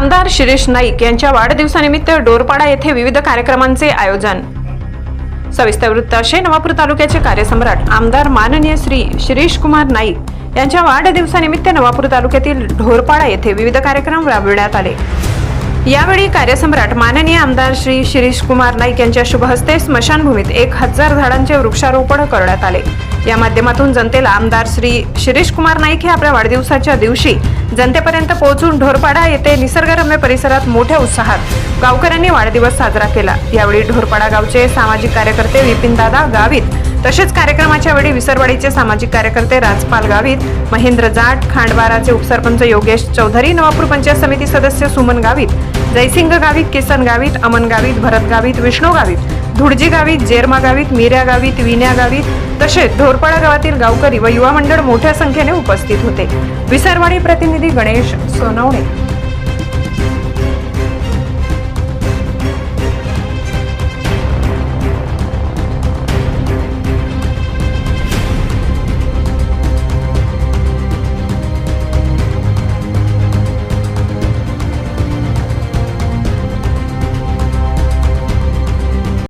आमदार शिरीष नाईक यांच्या वाढदिवसानिमित्त डोरपाडा येथे विविध कार्यक्रमांचे आयोजन. सविस्तर वृत्त असे नवापूर तालुक्याचे कार्यसम्राट आमदार माननीय श्री शिरीष कुमार नाईक यांच्या वाढदिवसानिमित्त नवापूर तालुक्यातील ढोरपाडा येथे विविध कार्यक्रम राबविण्यात आले. यावेळी कार्यसम्राट माननीय आमदार श्री शिरीष कुमार नाईक यांच्या शुभहस्ते स्मशानभूमीत एक हजार झाडांचे वृक्षारोपण करण्यात आले. या माध्यमातून जनतेला आमदार श्री शिरीष कुमार नाईक हे आपल्या वाढदिवसाच्या दिवशी जनतेपर्यंत पोहोचून ढोरपाडा येथे निसर्गरम्य परिसरात मोठ्या उत्साहात गावकऱ्यांनी वाढदिवस साजरा केला. यावेळी ढोरपाडा गावचे सामाजिक कार्यकर्ते विपिनदादा गावित तसेच कार्यक्रमाच्या वेळी विसरवाडीचे सामाजिक कार्यकर्ते राजपाल गावित महेंद्र जाट खांडबाराचे उपसरपंच योगेश चौधरी नवापूर पंचायत समिती सदस्य सुमन गावित जयसिंग गावित किसन गावित अमन गावित भरत गावित विष्णू गावित धुडजी गावीत जेरमा गावीत मिऱ्या गावीत विन्या गावीत तसेच ढोरपाडा गावातील गावकरी व युवा मंडळ मोठ्या संख्येने उपस्थित होते. विसरवाडी प्रतिनिधी गणेश सोनवणे.